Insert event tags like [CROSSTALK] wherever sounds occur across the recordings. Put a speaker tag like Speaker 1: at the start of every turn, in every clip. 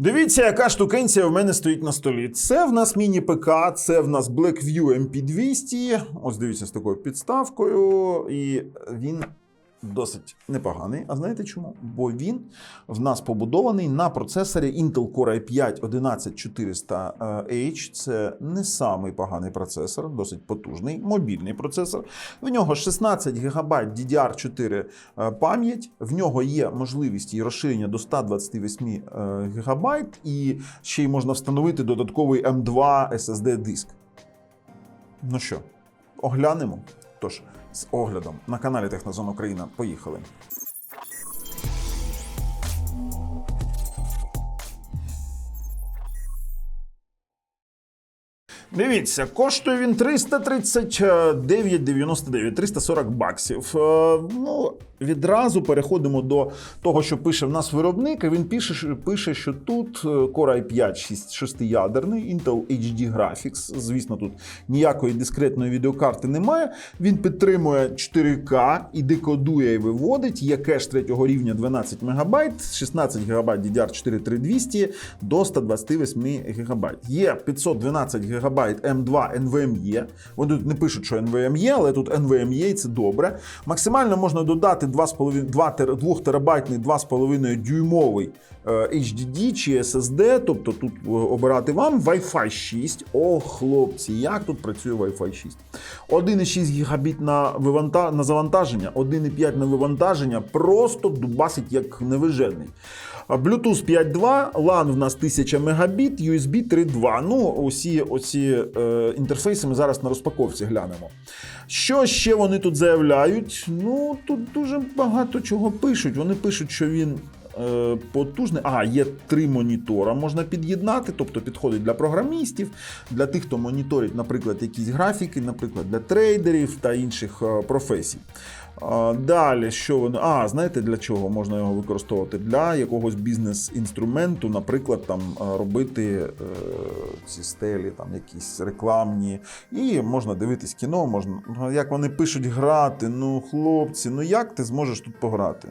Speaker 1: Дивіться, яка штукенція в мене стоїть на столі. Це в нас міні-ПК, це в нас Blackview MP200. Ось дивіться з такою підставкою. І він досить непоганий. А знаєте чому? Бо він в нас побудований на процесорі Intel Core i5 11400H. Це не самий поганий процесор, досить потужний, мобільний процесор. В нього 16 ГБ DDR4 е, пам'ять. В нього є можливість її розширення до 128 ГБ, і ще й можна встановити додатковий M2 SSD диск. Ну що, оглянемо? Тож, з оглядом на каналі Технозон Україна. Поїхали. Дивіться, коштує він 339,99, 340 баксів. Е, Ну, відразу переходимо до того, що пише в нас виробник. Він пише, пише, що тут е, Core i5 6, 6-ядерний, Intel HD Graphics. Звісно, тут ніякої дискретної відеокарти немає. Він підтримує 4К і декодує і виводить. Є кеш третього рівня 12 МБ, 16 ГБ DDR4 3200 до 128 ГБ. Є 512 ГБ M2 NVMe. Вони тут не пишуть, що NVMe, але тут NVMe і це добре. Максимально можна додати 2,5 2 тер- 2 терабайтний 2,5 дюймовий е, HDD чи SSD, тобто тут е, обирати вам Wi-Fi 6. О, хлопці, як тут працює Wi-Fi 6. 1,6 гігабіт на, виванта... на завантаження, 1,5 на вивантаження, просто дубасить як невижений. Bluetooth 5.2, LAN в нас 1000 Мбіт, USB 3.2. Ну, усі оці е, інтерфейси ми зараз на розпаковці глянемо. Що ще вони тут заявляють? Ну, тут дуже багато чого пишуть. Вони пишуть, що він. е, Потужний, а є три монітора, можна під'єднати, тобто підходить для програмістів, для тих, хто моніторить, наприклад, якісь графіки, наприклад, для трейдерів та інших е, професій. Далі, що воно. А, знаєте для чого можна його використовувати? Для якогось бізнес-інструменту, наприклад, там е, робити е, ці стелі, там якісь рекламні. І можна дивитись кіно, можна. ну, Як вони пишуть грати, ну, хлопці, ну як ти зможеш тут пограти?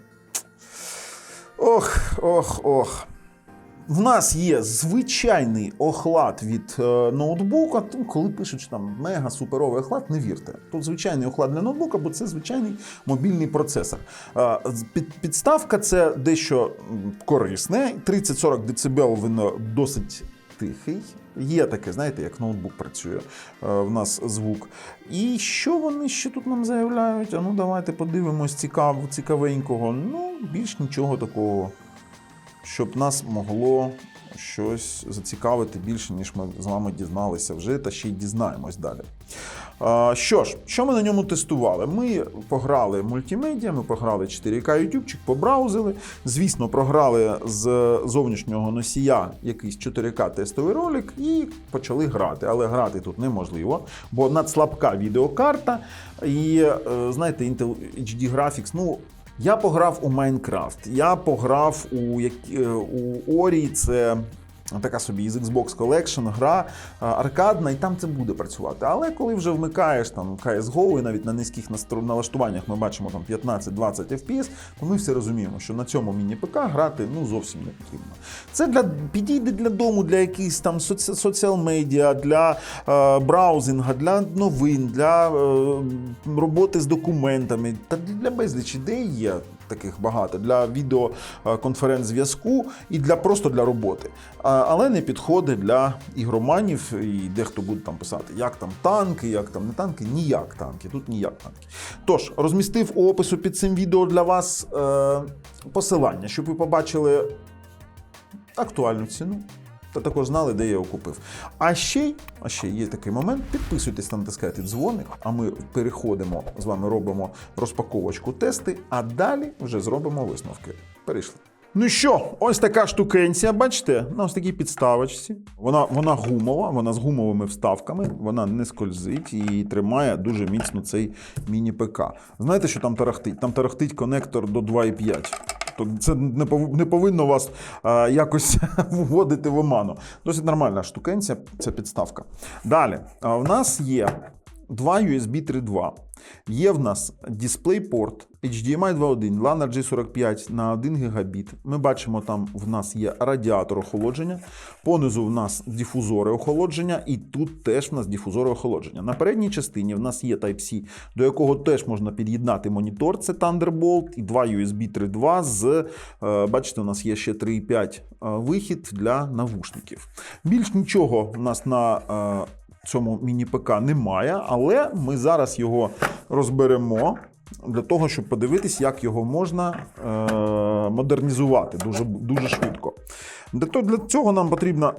Speaker 1: Ох, ох, ох. В нас є звичайний охлад від е, ноутбука. Тому коли пишуть, що там мега суперовий охлад, не вірте. Тут звичайний охлад для ноутбука, бо це звичайний мобільний процесор. Е, під, підставка це дещо корисне. 30-40 дБ він е, досить тихий. Є таке, знаєте, як ноутбук працює в нас звук. І що вони ще тут нам заявляють? А ну давайте подивимось цікав, цікавенького. Ну, більш нічого такого щоб нас могло щось зацікавити більше, ніж ми з вами дізналися вже, та ще й дізнаємось далі. Що ж, що ми на ньому тестували? Ми пограли мультимедіа, ми пограли 4К ютубчик, побраузили. Звісно, програли з зовнішнього носія якийсь 4К тестовий ролик і почали грати. Але грати тут неможливо, бо надслабка відеокарта. І е, знаєте, Intel HD Graphics, ну. Я пограв у Майнкрафт, я пограв у, е, у Орі, це така собі із Xbox Collection гра аркадна, і там це буде працювати. Але коли вже вмикаєш там CSGO, і навіть на низьких налаштуваннях ми бачимо там 15-20 FPS, то ми всі розуміємо, що на цьому міні-ПК грати ну, зовсім не потрібно. Це для, підійде для дому, для якихось там соці, соціал-медіа, для е, браузинга, для новин, для е, роботи з документами та для безліч ідей є таких багато для відеоконференц-зв'язку і для просто для роботи. Але не підходить для ігроманів, і дехто буде там писати, як там танки, як там не танки, ніяк танки. Тут ніяк танки. Тож, розмістив у опису під цим відео для вас е, посилання, щоб ви побачили актуальну ціну. Та також знали, де я його купив. А ще, а ще є такий момент. Підписуйтесь натискайте дзвоник, а ми переходимо з вами, робимо розпаковочку тести, а далі вже зробимо висновки. Перейшли. Ну що, ось така штукенція, бачите, на ось такій підставочці. Вона, вона гумова, вона з гумовими вставками, вона не скользить і тримає дуже міцно цей міні-ПК. Знаєте, що там тарахтить? Там тарахтить конектор до 2,5. То це не повинно вас а, якось [LAUGHS] вводити в оману. Досить нормальна штукенця, ця підставка. Далі, а, в нас є два USB 3.2. Є в нас DisplayPort, HDMI 2.1, LAN G45 на 1 гігабіт. Ми бачимо, там в нас є радіатор охолодження, понизу в нас дифузори охолодження, і тут теж в нас дифузори охолодження. На передній частині в нас є Type-C, до якого теж можна під'єднати монітор, це Thunderbolt, і два USB 3.2 з, е, бачите, у нас є ще 3.5 вихід для навушників. Більш нічого в нас на цьому міні-ПК немає, але ми зараз його розберемо для того, щоб подивитись, як його можна е, модернізувати дуже, дуже швидко. Для цього нам потрібна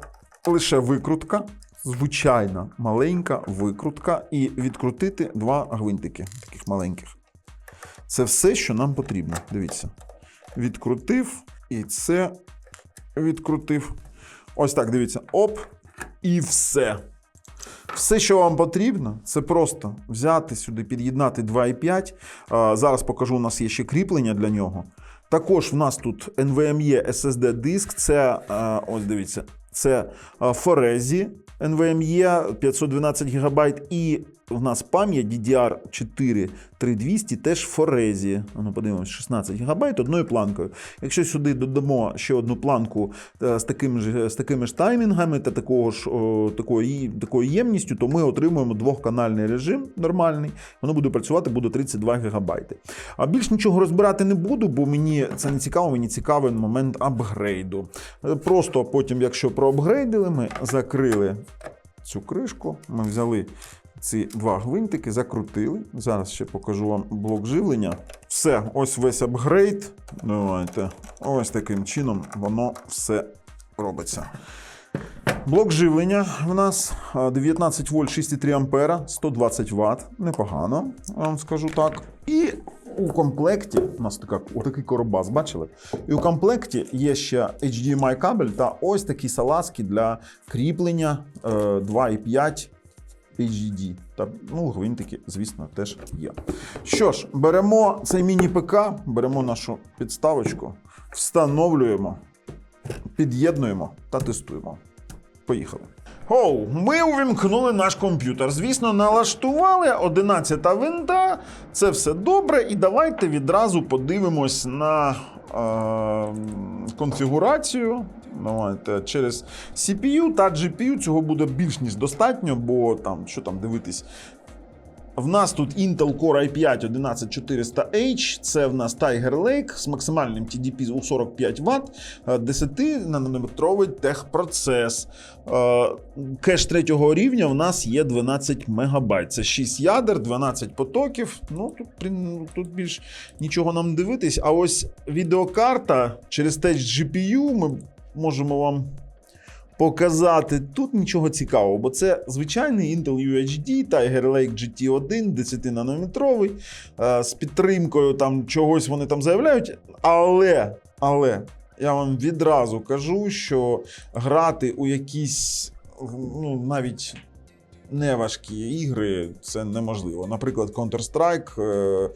Speaker 1: лише викрутка, звичайна маленька викрутка, і відкрутити два гвинтики таких маленьких. Це все, що нам потрібно. Дивіться. Відкрутив і це відкрутив. Ось так, дивіться. Оп, і все. Все, що вам потрібно, це просто взяти сюди, під'єднати 2.5. Зараз покажу, у нас є ще кріплення для нього. Також в нас тут NVMe SSD диск. Це ось дивіться, це Forezi NVMe 512 ГБ. І в нас пам'ять DDR4 3200 теж Forezi. Ну, подивимось, 16 ГБ одною планкою. Якщо сюди додамо ще одну планку е, з такими ж, з такими ж таймінгами та такого ж, о, такої, такою ємністю, то ми отримуємо двохканальний режим нормальний. Воно буде працювати буде 32 ГБ. А більш нічого розбирати не буду, бо мені це не цікаво, мені цікавий момент апгрейду. Е, Просто потім, якщо проапгрейдили, ми закрили цю кришку, ми взяли ці два гвинтики, закрутили. Зараз ще покажу вам блок живлення. Все, ось весь апгрейд. Давайте. Ось таким чином воно все робиться. Блок живлення в нас 19 вольт 6,3 ампера, 120 Вт. Непогано, вам скажу так. І у комплекті у нас така, отакий коробас, бачили? І у комплекті є ще HDMI кабель та ось такі салазки для кріплення е, 2,5 HDD. Та ну, гвинтики, звісно, теж є. Що ж, беремо цей міні-ПК, беремо нашу підставочку, встановлюємо, під'єднуємо та тестуємо. Поїхали. Оу, ми увімкнули наш комп'ютер. Звісно, налаштували 11 винта. Це все добре. І давайте відразу подивимось на е, конфігурацію. Давайте через CPU та GPU цього буде більш ніж достатньо, бо там, що там дивитись. В нас тут Intel Core i5 11400H, це в нас Tiger Lake з максимальним TDP у 45 Вт, 10-нанометровий техпроцес. Е, Кеш третього рівня в нас є 12 МБ. Це 6 ядер, 12 потоків. Ну, тут, тут більш нічого нам дивитись. А ось відеокарта через теж GPU ми можемо вам показати тут нічого цікавого, бо це звичайний Intel UHD Tiger Lake GT1 10-нанометровий е, з підтримкою там чогось вони там заявляють. Але, але я вам відразу кажу, що грати у якісь ну, навіть неважкі ігри це неможливо. Наприклад, Counter-Strike, е,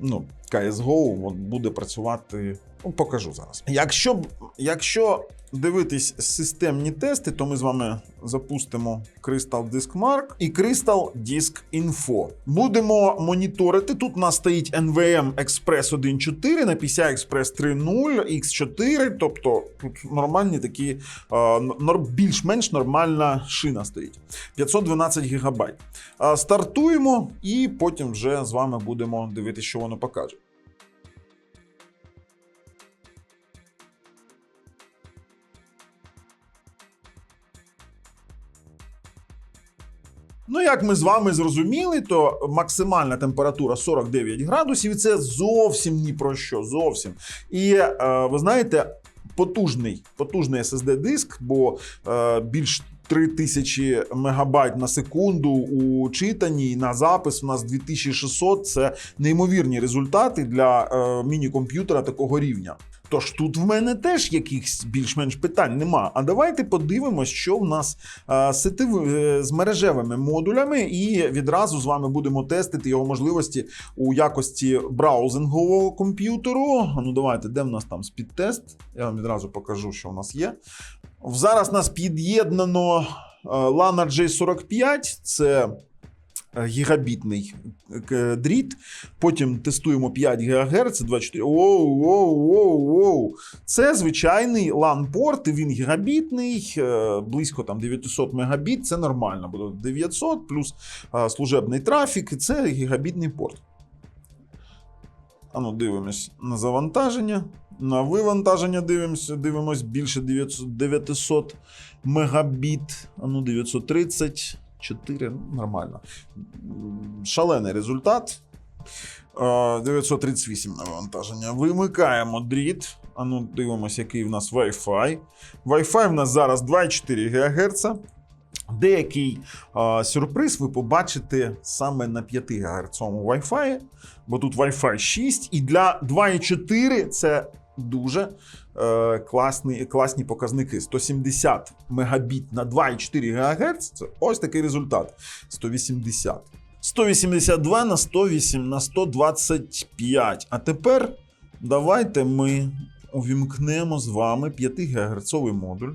Speaker 1: ну, CSGO буде працювати. Ну, покажу зараз. Якщо, якщо дивитись системні тести, то ми з вами запустимо Crystal Disk Mark і Crystal Disk Info. Будемо моніторити. Тут у нас стоїть NVM Express 1.4 на PCI Express 3.0 X4, тобто тут нормальні такі, більш-менш нормальна шина стоїть. 512 ГБ. Стартуємо і потім вже з вами будемо дивитися, що воно покаже. Ну, як ми з вами зрозуміли, то максимальна температура 49 градусів, і це зовсім ні про що. Зовсім. І е, ви знаєте, потужний, потужний SSD диск, бо е, більш 3000 мегабайт на секунду у читанні на запис у нас 2600 це неймовірні результати для е, міні-комп'ютера такого рівня. Тож тут в мене теж якихось більш-менш питань нема. А давайте подивимось, що в нас е, сетив, е, з мережевими модулями, і відразу з вами будемо тестити його можливості у якості браузингового комп'ютеру. Ну давайте, де в нас там спідтест? Я вам відразу покажу, що в нас є. Зараз нас під'єднано е, Lana J45, це Е, гігабітний е, дріт. Потім тестуємо 5 ГГц, 24. Це звичайний LAN-порт, він гігабітний, е, близько там 900 Мбіт, Це нормально. Буде 900 плюс служебний трафік. і Це гігабітний порт. Ану, дивимось на завантаження. На вивантаження дивимося, дивимось більше 900 900 мегабіт. Ану, 930. 4 нормально. Шалений результат. Е, 938 навантаження. Вимикаємо дріт. А ну дивимося, який в нас Wi-Fi. Wi-Fi в нас зараз 2,4 ГГц. Деякий а, сюрприз ви побачите саме на 5 ГГц Wi-Fi, бо тут Wi-Fi 6, і для 2,4 це дуже е, класні, класні показники. 170 мегабіт на 2,4 ГГц це ось такий результат. 180. 182 на 108 на 125. А тепер давайте ми увімкнемо з вами 5 ГГц модуль.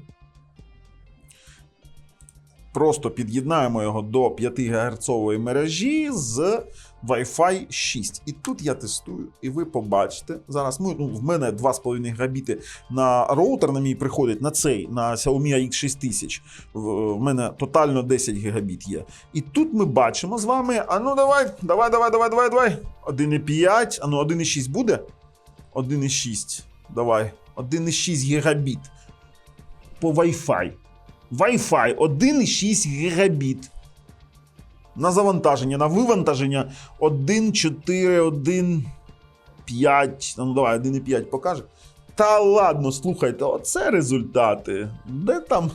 Speaker 1: Просто під'єднаємо його до 5 ГГц мережі з Wi-Fi 6. І тут я тестую, і ви побачите. Зараз ми, ну, в мене 2,5 гігабіти на роутер на мій приходить на цей, на Xiaomi X6000. В в мене тотально 10 гігабіт є. І тут ми бачимо з вами. А ну давай, давай, давай, давай, давай, давай. 1,5, а ну 1,6 буде? 1,6. Давай. 1,6 гігабіт. По Wi-Fi. Wi-Fi 1,6 гігабіт. На завантаження, на вивантаження 1,4, 1,5. Ну давай, 1,5 покаже. Та ладно, слухайте, оце результати. Де там?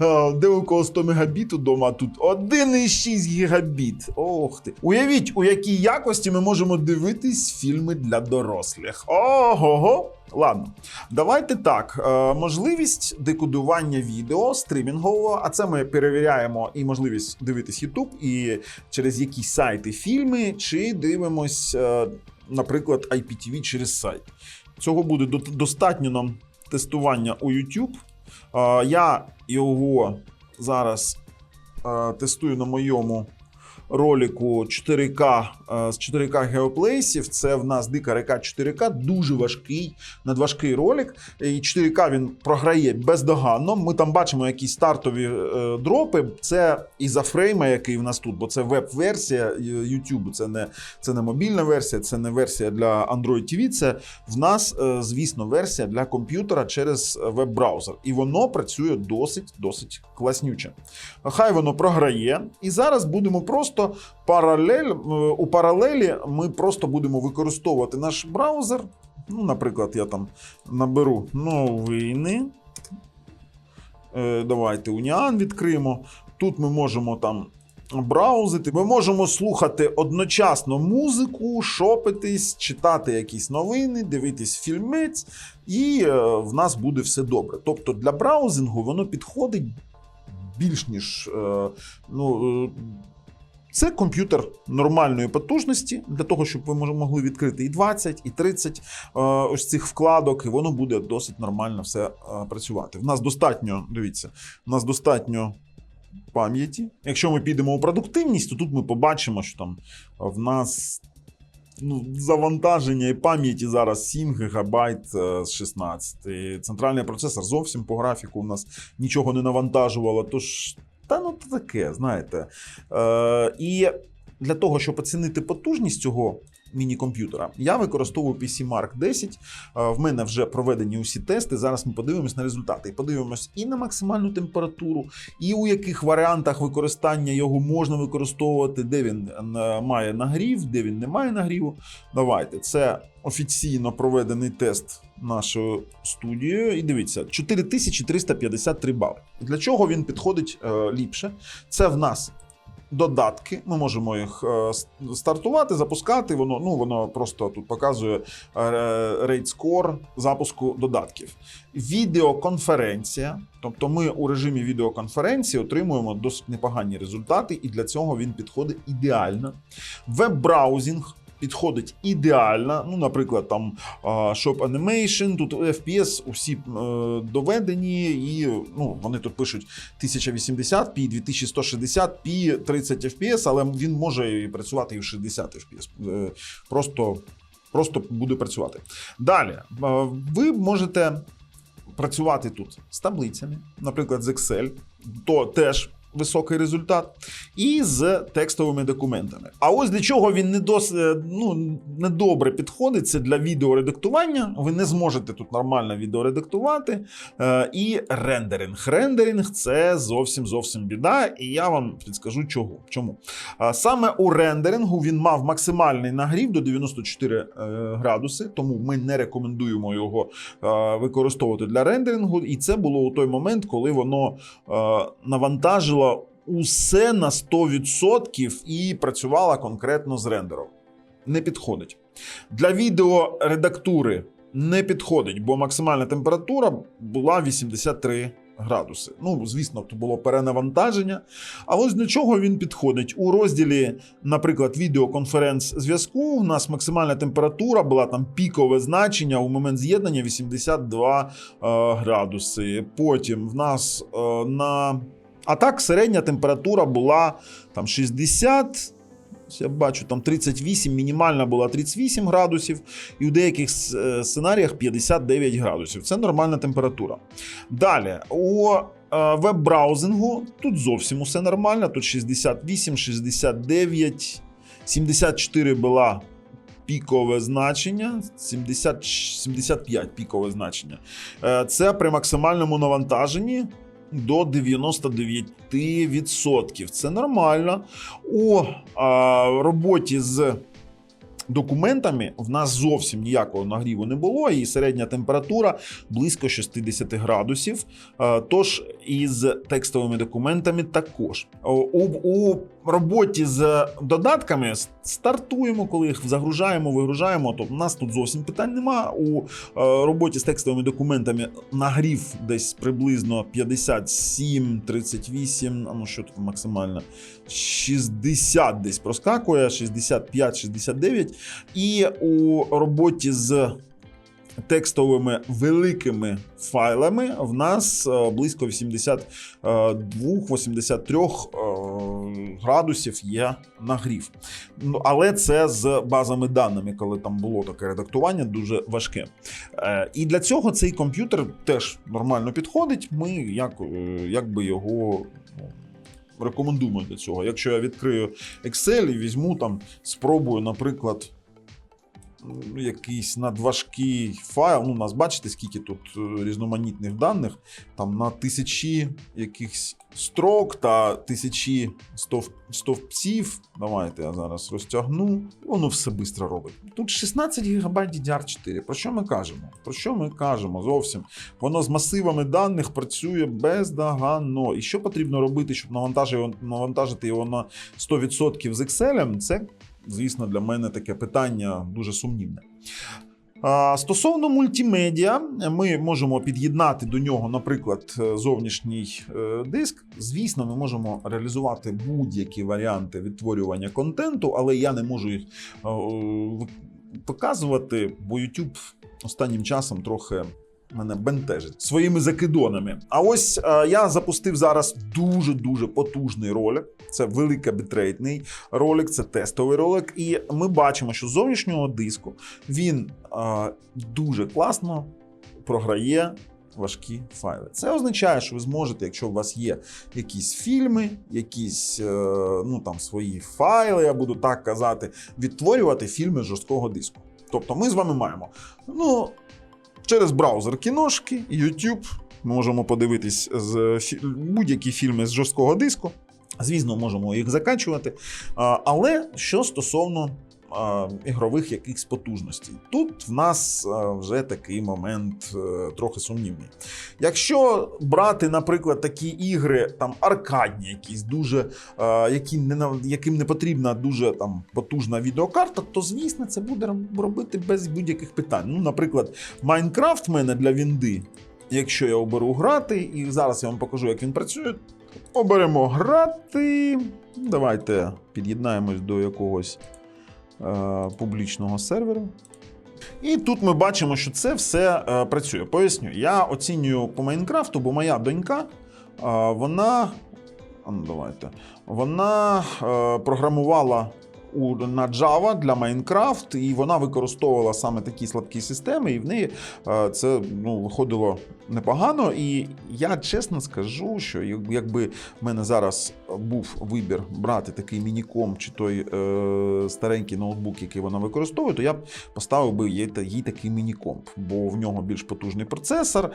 Speaker 1: [LAUGHS] Де у кого 100 мегабіт удома, а тут 1,6 гігабіт. Ох ти. Уявіть, у якій якості ми можемо дивитись фільми для дорослих. Ого-го. Ладно, давайте так. Е, можливість декодування відео стримінгового, а це ми перевіряємо і можливість дивитись YouTube, і через якісь сайти фільми, чи дивимось, е, наприклад, IPTV через сайт. Цього буде достатньо нам тестування у YouTube. Я його зараз тестую на моєму ролику 4К е, з 4К геоплейсів. Це в нас дика река 4К, дуже важкий, надважкий ролик. І 4К він програє бездоганно. Ми там бачимо якісь стартові е, дропи. Це із-за фрейма, який в нас тут, бо це веб-версія е, YouTube. Це не, це не мобільна версія, це не версія для Android TV. Це в нас, звісно, версія для комп'ютера через веб-браузер. І воно працює досить, досить класнюче. Хай воно програє. І зараз будемо просто паралель, е, у паралелі ми просто будемо використовувати наш браузер. Ну, наприклад, я там наберу новини. Е, Давайте Уніан відкриємо. Тут ми можемо там браузити. Ми можемо слухати одночасно музику, шопитись, читати якісь новини, дивитись фільмець, і е, в нас буде все добре. Тобто для браузингу воно підходить більш ніж. Ну, це комп'ютер нормальної потужності для того, щоб ви могли відкрити і 20, і 30 е, ось цих вкладок, і воно буде досить нормально все е, працювати. В нас достатньо, дивіться, в нас достатньо пам'яті. Якщо ми підемо у продуктивність, то тут ми побачимо, що там в нас. Ну, завантаження і пам'яті зараз 7 ГБ з 16. І Центральний процесор зовсім по графіку у нас нічого не навантажувало. Тож, та ну таке, знаєте. Е, і для того, щоб оцінити потужність цього міні-комп'ютера, я використовую PC Mark 10. Е, В мене вже проведені усі тести. Зараз ми подивимось на результати. І подивимось і на максимальну температуру, і у яких варіантах використання його можна використовувати, де він е, має нагрів, де він не має нагріву. Давайте, це офіційно проведений тест нашою студією. І дивіться, 4353 бали. Для чого він підходить е, ліпше? Це в нас. Додатки, ми можемо їх е, стартувати, запускати. Воно ну воно просто тут показує рейд скор запуску додатків. Відеоконференція. Тобто ми у режимі відеоконференції отримуємо досить непогані результати, і для цього він підходить ідеально. Веб-браузінг підходить ідеально. Ну, наприклад, там Shop Animation, тут FPS усі е, доведені, і ну, вони тут пишуть 1080p, 2160p, 30 FPS, але він може працювати і в 60 FPS. Е, Просто, просто буде працювати. Далі, е, ви можете працювати тут з таблицями, наприклад, з Excel, то теж високий результат, і з текстовими документами. А ось для чого він не дос, е, ну, недобре підходить, це для відеоредактування. Ви не зможете тут нормально відеоредактувати. Е, і рендеринг. Рендеринг це зовсім зовсім біда, і я вам підскажу чого. Чому? А Саме у рендерингу він мав максимальний нагрів до 94 е, градуси, тому ми не рекомендуємо його е, використовувати для рендерингу. І це було у той момент, коли воно е, навантажило усе на 100% і працювало конкретно з рендером. Не підходить. Для відеоредактури не підходить, бо максимальна температура була 83 градуси. Ну, звісно, то було перенавантаження. А ось для чого він підходить? У розділі, наприклад, відеоконференц-зв'язку, у нас максимальна температура була там пікове значення у момент з'єднання 82 е, градуси. Потім в нас е, на. А так, середня температура була там 60. Я бачу, там 38, мінімальна була 38 градусів, і у деяких е, сценаріях 59 градусів. Це нормальна температура. Далі, у е, веб-браузингу тут зовсім усе нормально. Тут 68, 69, 74 була пікове значення, 70, 75 пікове значення. Е, Це при максимальному навантаженні до 99%. Це нормально. У роботі з документами в нас зовсім ніякого нагріву не було, і середня температура близько 60 градусів. Тож і з текстовими документами також. У, у роботі з додатками стартуємо, коли їх загружаємо, вигружаємо. То в нас тут зовсім питань нема. У е, роботі з текстовими документами нагрів десь приблизно 57, 38, а ну що тут максимально 60 десь проскакує, 65, 69. І у роботі з текстовими великими файлами в нас е, близько 82-83 градусів є нагрів. Ну, але це з базами даними, коли там було таке редактування, дуже важке. Е, І для цього цей комп'ютер теж нормально підходить. Ми як, е, якби його. Рекомендуємо для цього. Якщо я відкрию Excel і візьму там, спробую, наприклад, ну, якийсь надважкий файл. Ну, у нас бачите, скільки тут е, різноманітних даних, там на тисячі якихось строк та тисячі стов, стовпців. Давайте я зараз розтягну. Воно все швидко робить. Тут 16 ГБ DDR4. Про що ми кажемо? Про що ми кажемо зовсім? Воно з масивами даних працює бездоганно. І що потрібно робити, щоб навантажити, навантажити його на 100% з Excel? Це звісно, для мене таке питання дуже сумнівне. Стосовно мультимедіа, ми можемо під'єднати до нього, наприклад, е, зовнішній е, диск. Звісно, ми можемо реалізувати будь-які варіанти відтворювання контенту, але я не можу їх е, показувати, бо YouTube останнім часом трохи. Мене бентежить своїми закидонами. А ось е, я запустив зараз дуже дуже потужний ролик. Це великобітрейтний ролик, це тестовий ролик. І ми бачимо, що з зовнішнього диску він е, дуже класно програє важкі файли. Це означає, що ви зможете, якщо у вас є якісь фільми, якісь е, ну там свої файли, я буду так казати, відтворювати фільми жорсткого диску. Тобто, ми з вами маємо ну, через браузер кіношки, YouTube. Ми можемо подивитись з будь-які фільми з жорсткого диску. Звісно, можемо їх закачувати. Але що стосовно ігрових якихось потужностей, тут в нас вже такий момент е, трохи сумнівний. Якщо брати, наприклад, такі ігри, там аркадні, якісь дуже, які не яким не потрібна дуже там потужна відеокарта, то звісно це буде робити без будь-яких питань. Ну, наприклад, Майнкрафт в мене для Вінди. Якщо я оберу грати, і зараз я вам покажу, як він працює. Оберемо грати. Давайте під'єднаємось до якогось е, публічного сервера. І тут ми бачимо, що це все е, працює. Поясню, я оцінюю по Майнкрафту, бо моя донька, е, вона. Ну, давайте. Вона е, програмувала у, на Java для Minecraft, і вона використовувала саме такі слабкі системи, і в неї е, це ну, виходило непогано. І я чесно скажу, що якби в мене зараз був вибір брати такий мініком чи той е, старенький ноутбук, який вона використовує, то я б поставив би їй, їй такий мінікомп, бо в нього більш потужний процесор. е,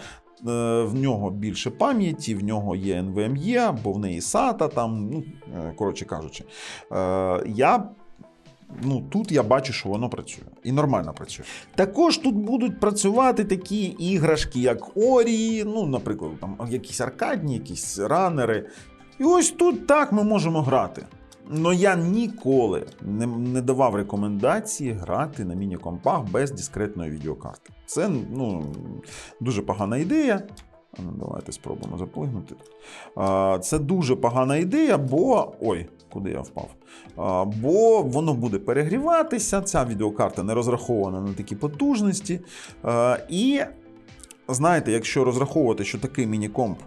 Speaker 1: В нього більше пам'яті, в нього є NVMe, бо в неї SATA, там, ну, е, коротше кажучи. Я ну тут я бачу, що воно працює і нормально працює. Також тут будуть працювати такі іграшки, як Орі, ну, наприклад, там якісь аркадні, якісь ранери. І ось тут так ми можемо грати. Но я ніколи не, не давав рекомендації грати на міні-компах без дискретної відеокарти. Це ну, дуже погана ідея. Ну, давайте спробуємо заплигнути. Це дуже погана ідея, бо. Ой, куди я впав? Бо воно буде перегріватися, ця відеокарта не розрахована на такі потужності. І знаєте, якщо розраховувати, що такий міні-комп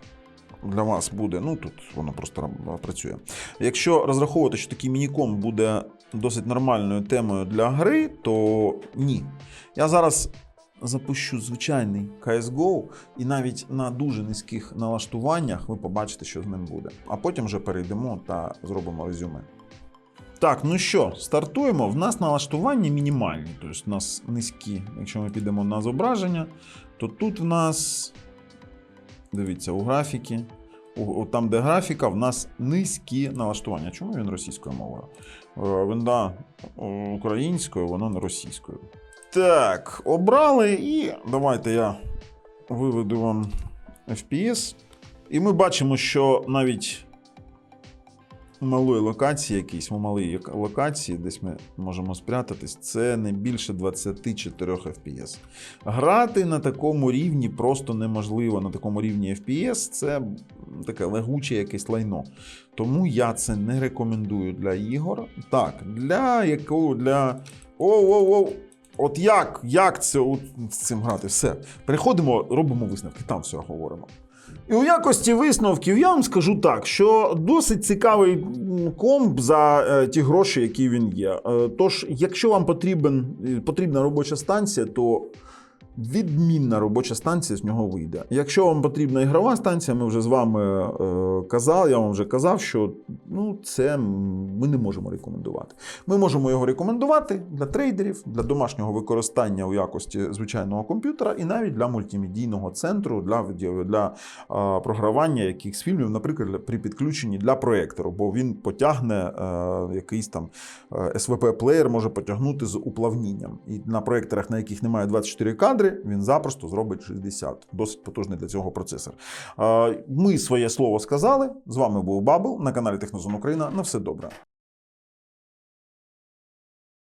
Speaker 1: для вас буде, ну тут воно просто працює. Якщо розраховувати, що такий мініком буде досить нормальною темою для гри, то ні. Я зараз запущу звичайний CSGO, і навіть на дуже низьких налаштуваннях ви побачите, що з ним буде. А потім вже перейдемо та зробимо резюме. Так, ну що, стартуємо. В нас налаштування мінімальні, тобто в нас низькі. Якщо ми підемо на зображення, то тут в нас, дивіться, у графіки, там, де графіка, в нас низькі налаштування. Чому він російською мовою? Е, Він да, українською, воно не російською. Так, обрали, і давайте я виведу вам FPS. І ми бачимо, що навіть у малої локації, якійсь у малій локації, десь ми можемо спрятатись, це не більше 24 FPS. Грати на такому рівні просто неможливо. На такому рівні FPS це таке легуче якесь лайно. Тому я це не рекомендую для ігор. Так, для якого для. Оу-оу-оу. От як, як це от з цим грати? Все. Переходимо, робимо висновки, там все говоримо. І у якості висновків я вам скажу так, що досить цікавий комп за е, ті гроші, які він є. Е, тож, якщо вам потрібен, потрібна робоча станція, то відмінна робоча станція з нього вийде. Якщо вам потрібна ігрова станція, ми вже з вами е, казали, я вам вже казав, що ну, це ми не можемо рекомендувати. Ми можемо його рекомендувати для трейдерів, для домашнього використання у якості звичайного комп'ютера і навіть для мультимедійного центру, для, для е, програвання якихось фільмів, наприклад, при підключенні для проєктору, бо він потягне е, якийсь там е, SVP-плеєр, може потягнути з уплавнінням. І на проєкторах, на яких немає 24 кадри, він запросто зробить 60. Досить потужний для цього процесор. Ми своє слово сказали. З вами був Бабл на каналі Технозон Україна. На все добре.